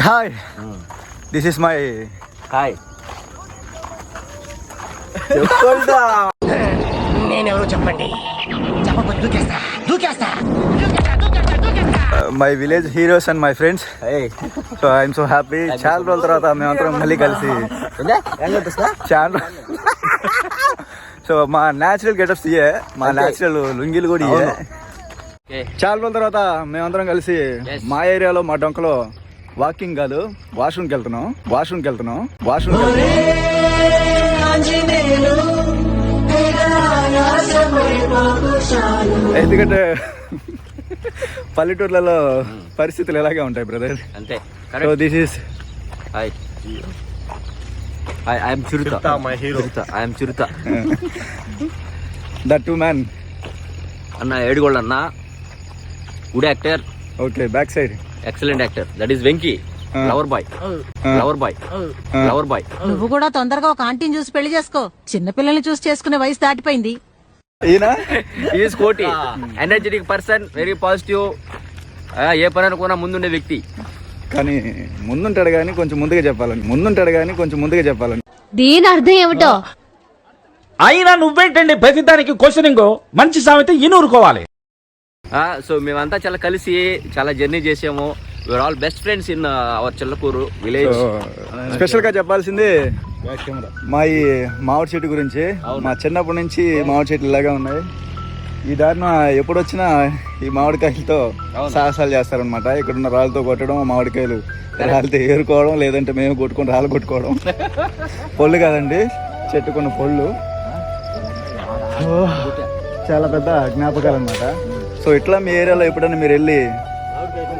Hi this is my hi నేనెవరో చెప్పండి. My village heroes and my friends so I'm so happy చాలా రోజుల తర్వాత మేమందరం మళ్ళీ కలిసి. చాలా సో మా న్యాచురల్ గెటప్స్ ఇయే మా న్యాచురల్ లుంగిలు కూడా ఇయే చాలా రోజుల తర్వాత మేమందరం కలిసి. మా ఏరియాలో మా డొంకలో వాకింగ్ కాదు వాష్రూమ్కి వెళ్తున్నాం వాష్రూమ్కి వెళ్తున్నాం వాష్రూమ్కి వెళ్తున్నాం. ఎందుకంటే పల్లెటూర్లలో పరిస్థితులు ఎలాగే ఉంటాయి బ్రదర్ అంతే so this is hi hi I'm Chirutha my hero Chirutha I'm Chirutha the two man అన్న ఏడుగోళ్ళ అన్న good actor okay back side excellent actor that is Venky. Lover boy lover boy lover boy నువ్వు కూడా తొందరగా ఒక ఆంటీని చూసి పెళ్ళి చేసుకో. చిన్నపిల్లల్ని చూసి చేసుకునే వయసు దాటిపోయింది. Is Koti. Energetic person very positive ఏ పని అనుకున్నా ముందుండే వ్యక్తి. కానీ ముందుంటాడు కానీ కొంచెం ముందుగా చెప్పాలని. ముందుంటాడు కానీ కొంచెం ముందుగా చెప్పాలని. దీని అర్థం ఏమిటో? అయినా నువ్వేంటండి ప్రతిదానికి క్వశ్చనింగ్ మంచి సామెత ఇనూరుకోవాలి. సో మేమంతా చాలా కలిసి చాలా జర్నీ చేసాము. You're all best friends in our Chellakuru village స్పెషల్గా చెప్పాల్సింది మా ఈ మామిడి చెట్టు గురించి. మా చిన్నప్పటి నుంచి మామిడి చెట్లు ఇలాగే ఉన్నాయి. ఈ దారిన ఎప్పుడు వచ్చినా ఈ మామిడికాయలతో. సాహసాలు చేస్తారనమాట ఇక్కడ ఉన్న రాళ్ళతో కొట్టడం మామిడికాయలు రాళ్ళతో ఏరుకోవడం లేదంటే మేము కొట్టుకొని రాళ్ళు కొట్టుకోవడం. పొల్లు కాదండి చెట్టుకున్న ఓ, చాలా పెద్ద జ్ఞాపకాలు అనమాట సో ఇట్లా మీ ఏరియాలో ఎప్పుడైనా మీరు వెళ్ళి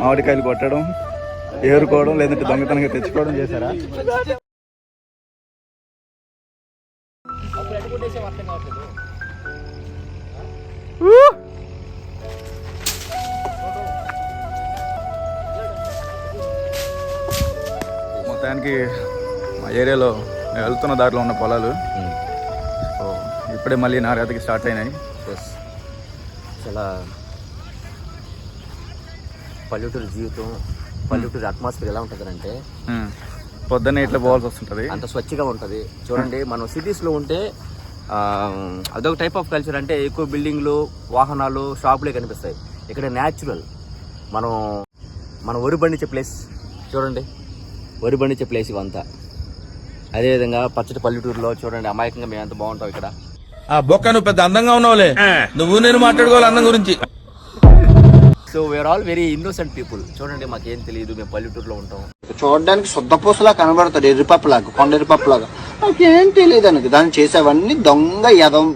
మామిడికాయలు కొట్టడం ఏరుకోవడం లేదంటే దొంగతనంగా తెచ్చుకోవడం చేశారా? మొత్తానికి మా ఏరియాలో మేము వెళ్తున్న దారిలో ఉన్న పొలాలు. సో ఇప్పుడే మళ్ళీ నారాతకి స్టార్ట్ అయినాయి. చాలా పల్లెటూరు జీవితం పల్లెటూరు అట్మాస్ఫియర్ ఎలా ఉంటుందంటే ఉమ్. పొద్దున్నే ఇట్లా పోవాల్సి వస్తుంటుంది. అంత స్వచ్ఛగా ఉంటుంది. చూడండి మనం సిటీస్లో ఉంటే ఆ, అదొక టైప్ ఆఫ్ కల్చర్ అంటే ఎక్కువ బిల్డింగ్లు వాహనాలు షాపులే కనిపిస్తాయి. ఇక్కడ న్యాచురల్ మనం మన వరి పండించే ప్లేస్ చూడండి వరి పండించే ప్లేస్ ఇవంతా. అదేవిధంగా పచ్చటి పల్లెటూరులో చూడండి అమాయకంగా మేము ఎంత బాగుంటాం ఇక్కడ. ఆ బొక్క నువ్వు పెద్ద అందంగా ఉన్నావులే నువ్వు నేను మాట్లాడుకోవాలి అందం గురించి. So we're all very innocent people చూడండి మాకేం తెలియదు మేము పల్లెటూరులో ఉంటాం. చూడడానికి శుద్ధపూసలా కనబడతాడు లాగా కొండ ఎర్రిపప్పు లాగా నాకేం తెలియదు అనకు దాన్ని చేసేవన్నీ దొంగ యదం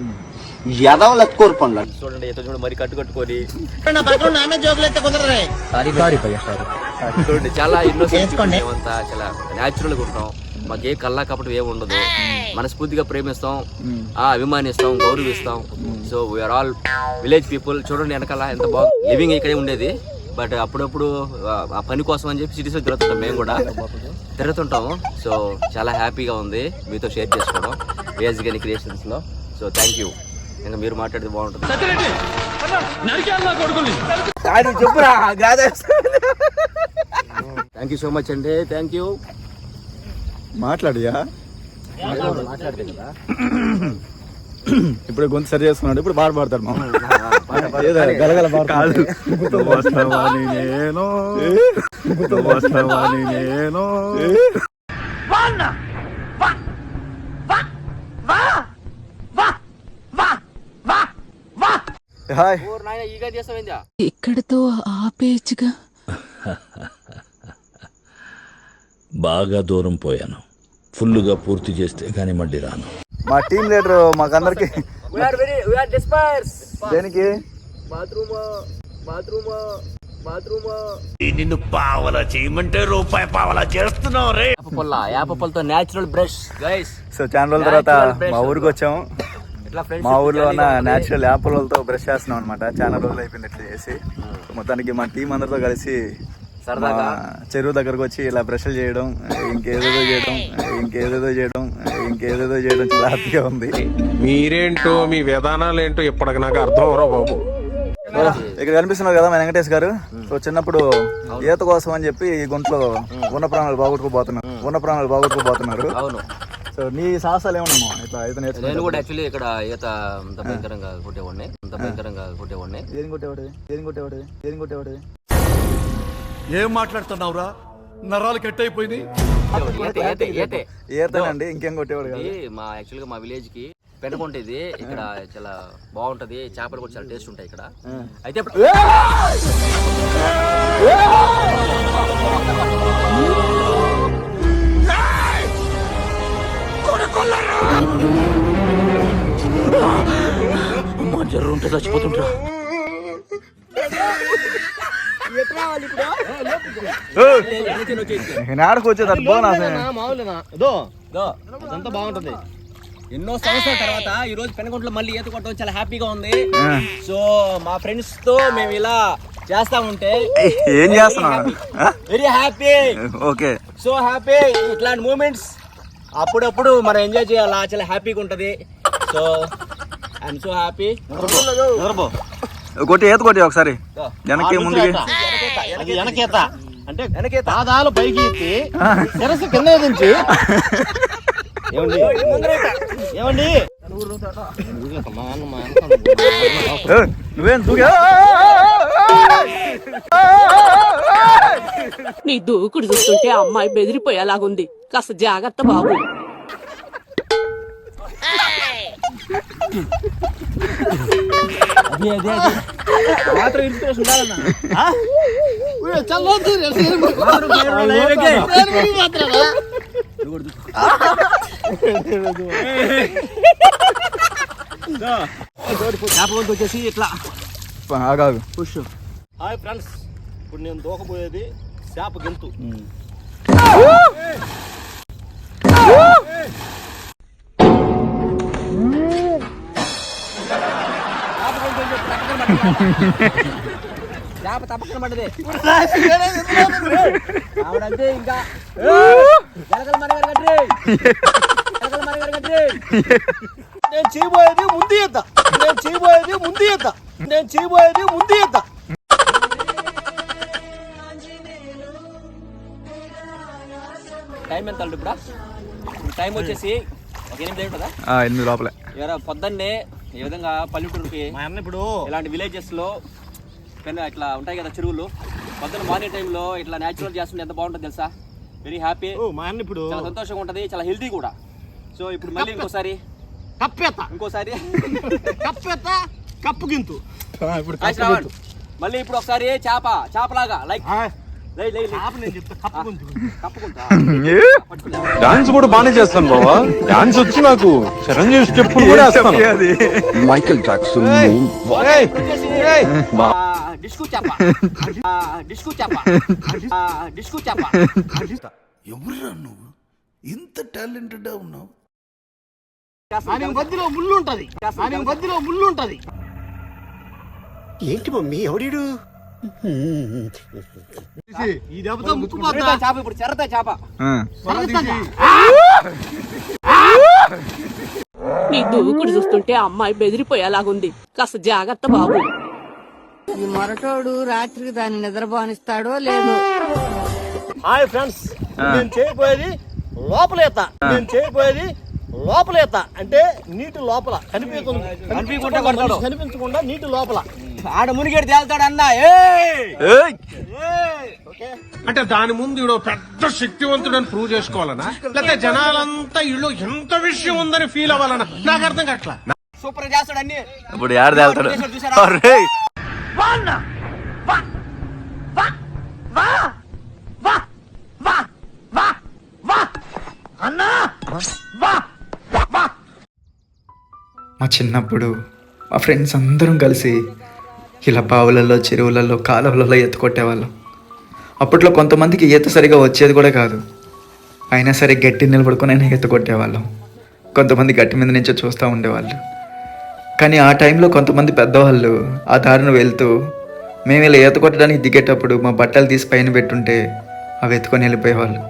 యదం లత్కోరు పనులు. చూడండి ఎంత చూడండి మరి కట్టు కట్టుకొని. చూడండి చాలా ఇన్నోసెంట్ చాలా న్యాచురల్గా ఉంటాం. మాకు ఏ కల్లా కపటం ఏమి ఉండదు. మనస్ఫూర్తిగా ప్రేమిస్తాం ఆ అభిమానిస్తాం గౌరవిస్తాం. So we're all village people చూడండి వెనకాల ఎంత బాగుంది లివింగ్ ఇక్కడే ఉండేది. బట్ అప్పుడప్పుడు ఆ- ఆ పని కోసం అని చెప్పి సిటీస్లో తిరుగుతుంటాం మేము కూడా. తిరుగుతుంటాము. సో చాలా హ్యాపీగా ఉంది. మీతో షేర్ చేసుకోవడం. వేజ్ గని క్రియేషన్స్లో. సో థ్యాంక్ యూ ఇంకా మీరు మాట్లాడితే బాగుంటుంది. థ్యాంక్ యూ సో మచ్ అండి. థ్యాంక్ యూ మాట్లాడియా? ఇప్పుడు గొంతు సరి చేసుకున్నాడు. ఇప్పుడు బాగా పాడతాడు మా గలగల కాదు. నేను. నేను. హాయ్. ఇక్కడతో ఆపేయచ్చుగా. బాగా దూరం పోయాను. ఫుల్లుగా పూర్తి చేస్తే కానీ మళ్ళీ రాను. మా టీం లీడర్ మాకందరికి we are very we are dispersed దేనికి? నిన్ను పావలా చేయమంటే రూపాయి పావలా చేస్తున్నావు రే. యాప పుల్ల నేచురల్ బ్రష్ గైస్ సో చాలా రోజుల తర్వాత. మా ఊరికి వచ్చాము. మా ఊర్లో ఉన్న నేచురల్ యాపిల్తో బ్రష్ చేస్తున్నాం అనమాట చాలా రోజులు అయిపోయింది ఇట్లా చేసి. మొత్తానికి మా టీం అందరితో కలిసి సరదాగా? చెరువు దగ్గరకు వచ్చి ఇలా బ్రష్లు చేయడం ఇంకేదేదో చేయడం ఇంకేదేదో చేయడం ఇంకేదేదో చేయడం చాలా హ్యాపీగా ఉంది. మీరేంటో మీ విధానాలు ఏంటో ఇప్పటికి నాకు అర్థం అవరో బాబు? ఇక్కడ కనిపిస్తున్నారు కదా మా వెంకటేష్ గారు. సో చిన్నప్పుడు ఈత కోసం అని చెప్పి ఈ గుంట్లో ఉన్న ప్రాణాలు బాగొట్టుకుపోతున్నారు. ఉన్న ప్రాణాలు బాగొట్టుకుపోతున్నారు. అవును. సో నీ సాహసాలు ఏమన్నా ఇట్లా ఈత నేను కూడా యాక్చువల్లీ ఇక్కడ ఈత అంత భయంకరంగా కొట్టేవాడిని. అంత భయంకరంగా కొట్టేవాడిని. ఏం కొట్టేవాడు ఏం కొట్టేవాడు ఏం కొట్టేవాడు ఏం మాట్లాడుతున్నావురా? నరాలు కట్ ఈతే ఈతనండి ఇంకేం కొట్టేవాడు మా యాక్చువల్గా మా విలేజ్కి పెనకొంట ఇది ఇక్కడ చాలా బాగుంటది. చేపలు కూడా చాలా టేస్ట్ ఉంటాయి ఇక్కడ. అయితే ఇప్పుడు జర్రు ఉంటే చచ్చిపోతుంటా నాడకు వచ్చేది అటు అదంతా బాగుంటది ఎన్నో సంవత్సరాల తర్వాత ఈ రోజు పెనకొంట్లో మళ్ళీ ఈత కొట్టడం చాలా హ్యాపీగా ఉంది సో మా ఫ్రెండ్స్తో మేము ఇలా చేస్తా ఉంటే ఏం చేస్తున్నా very happy okay so happy ఇట్లాంటి మూమెంట్స్ అప్పుడప్పుడు మనం ఎంజాయ్ చేయాలా చాలా హ్యాపీగా ఉంటది సో ఐఎమ్ సో హ్యాపీ కొట్టి ఈత కొట్టి ఒకసారి వెనక్కి ముందుకి అది వెనకేత అంటే వెనకేత పాదాలు పైకి ఎత్తి కింద ఏమండి నువ్వేం దూకా నీ దూకుడు చూస్తుంటే అమ్మాయి బెదిరిపోయేలాగుంది కాస్త జాగ్రత్త బాబు మాత్రం ఇన్స్పిరేషన్ ఉండాలన్నా. చేప వచ్చేసి ఇట్లా. పుష్ హాయ్ ఫ్రెండ్స్ ఇప్పుడు నేను దూకబోయేది చేప గెంతు. చేప తప్పకుండా పడ్డది ఆవిడంతే ఇంకా ఎలకల మరగారు కట్రి ఎలకల మరగారు నేను చేయబోయేది ముందు ఈత నేను చేయబోయేది ముందు ఈత నేను చేయబోయేది ముందు ఈత టైం ఎంత ఇప్పుడు టైం వచ్చేసి ఒక ఎనిమిది ఉంటుందా? ఎనిమిది లోపలే. పొద్దున్నే ఈ విధంగా పల్లెటూరుకి మా అన్న ఇప్పుడు ఇలాంటి విలేజెస్లో పెద్ద ఇట్లా ఉంటాయి కదా చెరువులు పొద్దున్న మార్నింగ్ టైంలో ఇట్లా న్యాచురల్ చేస్తుంటే ఎంత బాగుంటుంది తెలుసా? వెరీ హ్యాపీ ఓ, మా అన్న ఇప్పుడు చాలా సంతోషంగా ఉంటది చాలా హెల్తీ కూడా. సో ఇప్పుడు మళ్ళీ ఇంకోసారి. కప్పేత. ఇంకోసారి. కప్పేత కప్పు గింతు. శ్రావణ్. మళ్ళీ ఇప్పుడు ఒకసారి చేప చేపలాగా లైక్ డాన్స్ కూడా బానే చేస్తాను బావా. డాన్స్ వచ్చి నాకు. చిరంజీవి స్టెప్ కూడా వేస్తాను. మైకేల్ జాక్సన్ డిస్కు చేప. ఆ, డిస్కు చేప. ఆ, డిస్కు చేప. ఎవరురా నువ్వు? ఇంత టాలెంటెడ్ ఉన్నావు. దాని మధ్యలో ముళ్ళు ఉంటది. దాని మధ్యలో ముళ్ళు ఉంటది. ఏంటి మమ్మీ? ఎవడీడు? ఈ దెబ్బతో ముక్కు చేప ఇప్పుడు చెరతా చేప నీ దూకుడు చూస్తుంటే అమ్మాయి బెదిరిపోయేలాగుంది. కాస్త జాగ్రత్త బాబు. ఈ మొరటోడు రాత్రికి దాన్ని నిద్రపోనిస్తాడో లేదో. హాయ్ ఫ్రెండ్స్ నేను చేయబోయేది లోపలేత. నేను చేయబోయేది లోపలేత. అంటే నీటి లోపల. కనిపించకుండా. కనిపించకుండా నీటి లోపల. ఆడ మునిగేడు తేల్తాడు అన్న. ఏయ్! అంటే దాని ముందు ఈడో పెద్ద శక్తివంతుడని ప్రూవ్ చేసుకోవాలనా? లేకపోతే జనాలంతా ఇళ్ళు ఎంత విషయం ఉందని ఫీల్ అవ్వాలనా? నాకు అర్థం కావట్లా? సూపర్ చేస్తాడు అన్ని. ఇప్పుడు ఏడ తేల్తాడు. మా చిన్నప్పుడు మా ఫ్రెండ్స్ అందరం కలిసి ఇలా బావులలో చెరువులలో కాలువలలో ఈత కొట్టేవాళ్ళం అప్పట్లో కొంతమందికి ఈత సరిగా వచ్చేది కూడా కాదు. అయినా సరే గట్టి నిలబడుకుని ఈత కొట్టేవాళ్ళం కొంతమంది గట్టి మీద నుంచి చూస్తూ ఉండేవాళ్ళు. కానీ ఆ టైంలో కొంతమంది పెద్దవాళ్ళు ఆ దారిని వెళ్తూ మేము ఇలా ఈత కొట్టడానికి దిగేటప్పుడు మా బట్టలు తీసి పైన పెట్టుంటే అవి ఎత్తుకొని వెళ్ళిపోయేవాళ్ళు.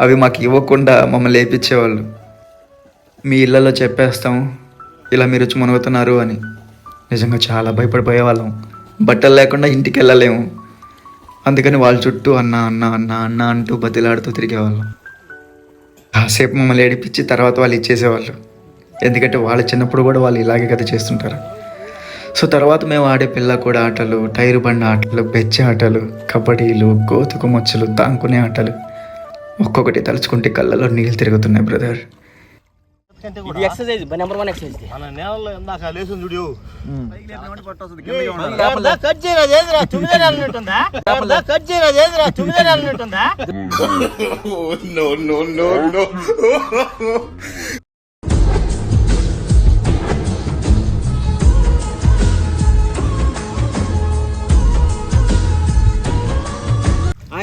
అవి మాకు ఇవ్వకుండా మమ్మల్ని లేపించేవాళ్ళు మీ ఇళ్ళలో చెప్పేస్తాం. ఇలా మీరు వచ్చి మునుగుతున్నారు అని. నిజంగా చాలా భయపడిపోయేవాళ్ళం. బట్టలు లేకుండా ఇంటికి వెళ్ళలేము అందుకని వాళ్ళ చుట్టూ అన్న అన్న అన్న అన్న అంటూ బతిలాడుతూ తిరిగేవాళ్ళం. కాసేపు మమ్మల్ని ఏడిపించి తర్వాత వాళ్ళు ఇచ్చేసేవాళ్ళు. ఎందుకంటే వాళ్ళ చిన్నప్పుడు కూడా వాళ్ళు ఇలాగే కదా చేస్తుంటారు. సో తర్వాత మేము ఆడే పిల్ల కూడా ఆటలు టైరు బండ ఆటలు బెచ్చ ఆటలు కబడ్డీలు గోతుకు మచ్చలు తాంకునే ఆటలు. ఒక్కొక్కటి తలుచుకుంటే కళ్ళలో నీళ్ళు తిరుగుతున్నాయి బ్రదర్. ఇది ఎక్సర్సైజ్ నెంబర్ వన్ ఎక్సర్సైజ్ మన నేలలో ఇందాక లేసం చూడు. కట్ చేయరాదు ఏదిరా? తొమ్మిది నెలలు ఉంటుందా కట్ చేయరాదు ఏదిరా? తొమ్మిది నెలలు ఉంటుందా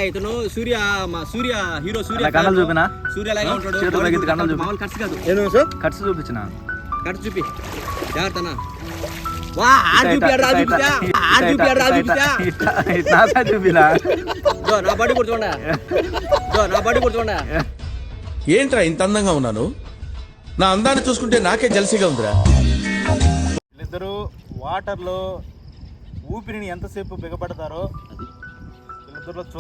ఇతను సూర్య మా సూర్య హీరో సూర్య కన్నులు చూపినా? సూర్య లాగా ఉంటాడు. చేతులు కన్నులు చూపి. మామూలు ఖర్చు కాదు. కట్స్ చూపించిన. కట్ చూపి. జాగ్రత్త. వా ఆడు చూపియాడు రా చూపిస్తా ఆడు చూపియాడు రా చూపిస్తా చూపినా? దో, నా బడి కూర్చోండా దో, నా బడి కూర్చోండా ఏంట్రా ఇంత అందంగా ఉన్నాను? నా అందాన్ని చూసుకుంటే నాకే జలసిగా ఉందిరా. వీళ్ళిద్దరూ వాటర్లో ఊపిరిని ఎంతసేపు బిగపడతారో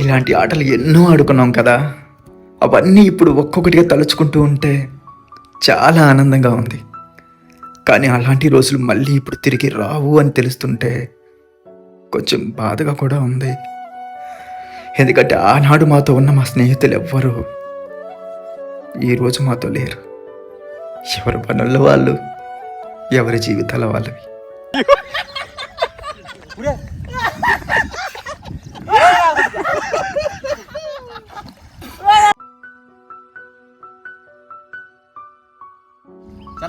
ఇలాంటి ఆటలు ఎన్నో ఆడుకున్నాం కదా. అవన్నీ ఇప్పుడు ఒక్కొక్కటిగా తలుచుకుంటూ ఉంటే చాలా ఆనందంగా ఉంది. కానీ అలాంటి రోజులు మళ్ళీ ఇప్పుడు తిరిగి రావు అని తెలుస్తుంటే కొంచెం బాధగా కూడా ఉంది. ఎందుకంటే ఆనాడు మాతో ఉన్న మా స్నేహితులు ఎవ్వరూ ఈరోజు మాతో లేరు. ఎవరి పనుల వాళ్ళు ఎవరి జీవితాల వాళ్ళవి.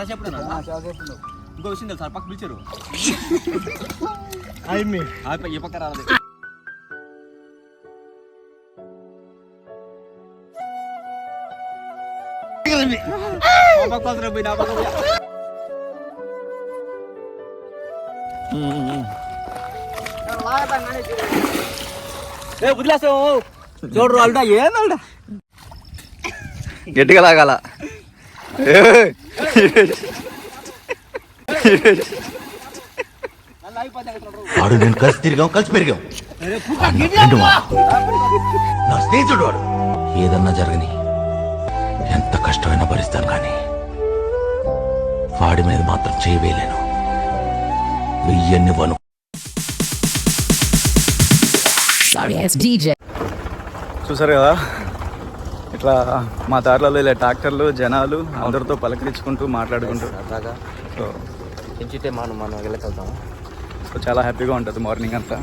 చాలా చెప్పు ఇంకో విషయం తెలుసు? పక్క పిలిచారు. ఆ పక్క- ఈ పక్క రాలేదు. ఏ చూడరు గట్టిగా లాగాల. ఆడు నేను కలిసి తిరిగాం కలిసి పెరిగాం. వాడు. నా స్నేహితుడు వాడు ఏదన్నా జరగని ఎంత కష్టమైనా భరిస్తాను కానీ వాడి మీద మాత్రం చేయవేయలేను. వెయ్యన్ని వను. చూసారు కదా? ఇట్లా మా దారిలో ఇలా ట్రాక్టర్లు జనాలు అందరితో పలకరించుకుంటూ మాట్లాడుకుంటూ. సరదాగా సో పెంచితే మనం మనం వెళ్ళకెళ్తాము సో చాలా హ్యాపీగా ఉంటుంది మార్నింగ్ అంతా.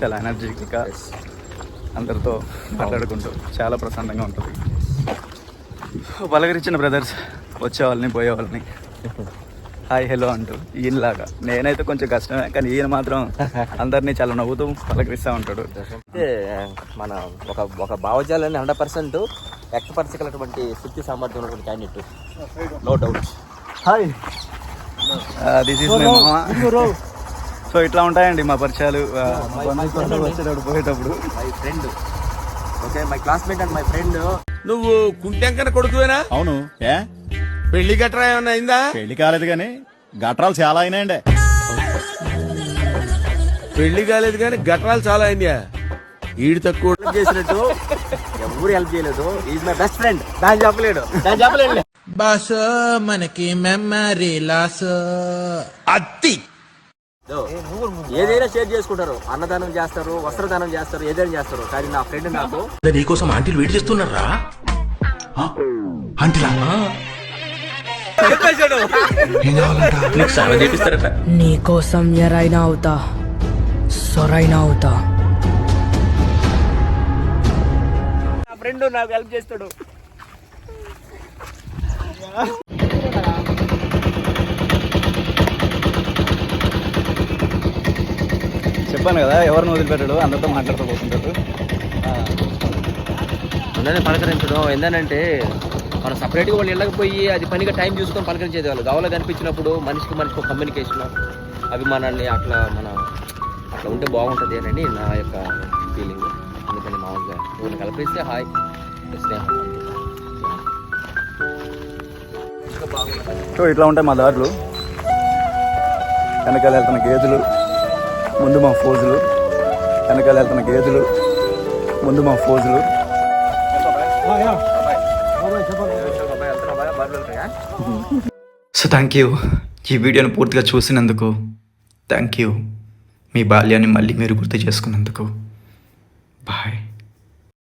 చాలా ఎనర్జీగా అందరితో మాట్లాడుకుంటూ చాలా ప్రశాంతంగా ఉంటుంది. పలకరించిన బ్రదర్స్ వచ్చే వాళ్ళని పోయే వాళ్ళని. హాయ్ హలో అంటూ ఈయనలాగా. నేనైతే కొంచెం కష్టమే కానీ ఈయన మాత్రం అందరినీ చాలా నవ్వుతూ పలకరిస్తూ ఉంటాడు. మన ఒక ఒక భావజాలని హండ్రెడ్ పర్సెంట్ వ్యక్తపరచగలటువంటి శక్తి సామర్థ్యం ఉన్నటువంటి candidate no doubt hi this is మామ సో ఇట్లా ఉంటాయండి మా పరిచయాలు. బంధువులతో వచ్చేటప్పుడు పోయేటప్పుడు. My friend okay my classmate and my friend నువ్వు కుంటెంకన కొడుకువేనా? అవును. ఏ? పెళ్ళి గట్రా ఏమన్నా అయిందా? పెళ్ళి కాలేదు కానీ గట్రాలు చాలా అయినాయండి. పెళ్ళి కాలేదు కానీ గట్రాలు చాలా అయిందా ఈడు తక్కువ. చేసినట్టు ఎవరు హెల్ప్ చేయలేదు. ఈజ్ మై బెస్ట్ ఫ్రెండ్ దాన్ని చెప్పలేడు దాన్ని చెప్పలేడు బాస్ మనకి మెమరీ లాస్ అత్తి ఏదైనా షేర్ చేసుకుంటారు. అన్నదానం చేస్తారు వస్త్రదానం చేస్తారు ఏదైనా చేస్తారు. కానీ నా ఫ్రెండ్ నాకు నీకోసం ఆంటీలు వెయిట్ చేస్తున్నారా? ఆంటీలా? నీకోసం ఎరైనా అవుతా సొరైనా అవుతా. ఫ్రెండ్ నాకు హెల్ప్ చేస్తాడు. చెప్పాను కదా ఎవరిని వదిలిపెట్టాడు? అందరితో మాట్లాడుతూ పోతుంటాడు. అందరినీ పలకరించడం ఏంటంటే మనం సపరేట్గా వాళ్ళు వెళ్ళకపోయి అది పనిగా టైం చూసుకొని పలకరించేది వాళ్ళు. గవలో కనిపించినప్పుడు మనిషికి మనిషికి కమ్యూనికేషన్ అభిమానాన్ని అట్లా మనం అట్లా ఉంటే బాగుంటుంది అని నా యొక్క నువ్వు కల్పిస్తే హాయ్. స్నేహం. సో ఇట్లా ఉంటాయి మా దారులు. వెనకాల వెళ్తున్న గేదెలు ముందు మా ఫోజులు. వెనకాల వెళ్తున్న గేదెలు ముందు మా ఫోజులు. So thank you. ఈ వీడియోని పూర్తిగా చూసినందుకు థ్యాంక్ యూ. మీ బాల్యాన్ని మళ్ళీ మీరు గుర్తు చేసుకున్నందుకు. బాయ్.